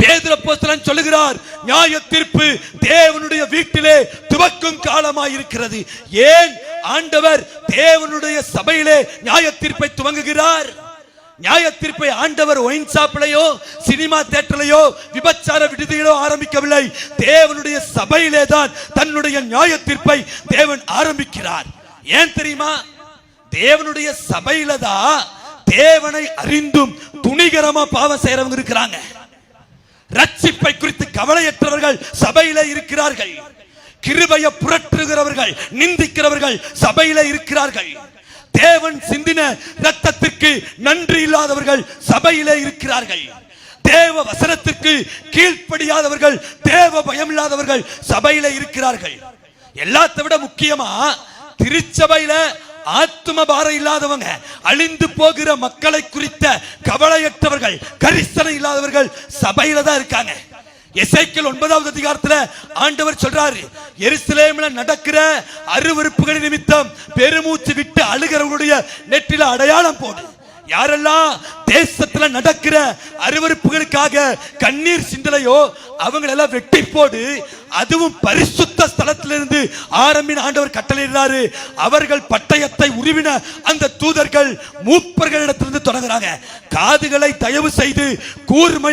பேதுரு சொல்லுகிறார் நியாய தீர்ப்பு தேவனுடைய வீட்டிலே துவக்கும் காலமாயிருக்கிறது. ஏன் ஆண்டவர் தேவனுடைய சபையிலே நியாய தீர்ப்பை துவங்குகிறார்? நியாய தீர்ப்பை ஆண்டவர் ஒயின் ஷாப்லயோ சினிமா தியேட்டர்லயோ விபச்சார விடுதியிலோ ஆரம்பிக்கவில்லை. தேவனுடைய சபையிலே தான் தன்னுடைய நியாய தீர்ப்பை தேவன் ஆரம்பிக்கிறார். ஏன் தெரியுமா? தேவனுடைய சபையில தான் தேவனை அறிந்தும் துணிகரமா பாவம் செய்யறவங்க இருக்கிறாங்க. ரட்சிப்பை குறித்து கவலையற்றவர்கள் சபையில இருக்கிறார்கள். கிருபைய புரட்டுகிறவர்கள் நிந்திக்கிறவர்கள் சபையில இருக்கிறார்கள். தேவன் சிந்தின ரத்தத்திற்கு நன்றி இல்லாதவர்கள் சபையிலே இருக்கிறார்கள். தேவ வசனத்திற்கு கீழ்ப்படியாதவர்கள் தேவ பயம் இல்லாதவர்கள் சபையில இருக்கிறார்கள். எல்லாத்தை விட முக்கியமா திருச்சபையில ஆத்ம பாரம் இல்லாதவங்க அழிந்து போகிற மக்களை குறித்த கவலையற்றவர்கள் கரிசனை இல்லாதவர்கள் சபையில தான் இருக்காங்க. எசைக்கல் ஒன்பதாவது அதிகாரத்துல ஆண்டவர் சொல்றாரு எருசலேம்ல நடக்கிற அருவருப்புகள் நிமித்தம் பெருமூச்சு விட்டு அழுகிறவங்களுடைய நெற்றில அடையாளம் போடு. யாரெல்லாம் தேசத்துல நடக்கிற அருவருப்புகளுக்காக கண்ணீர் சிந்தலையோ அவங்களெல்லாம் வெட்டி போடு. அதுவும் பரிசுத்த ஸ்தலத்திலிருந்து ஆரம்பின ஆண்டவர் கட்டளையிடுறாரு. அவர்கள் பட்டயத்தை உருவின அந்த தூதர்கள் மூப்பர்களிடத்திலிருந்து தொடங்குறாங்க. காதுகளை தயவு செய்து கூர்மை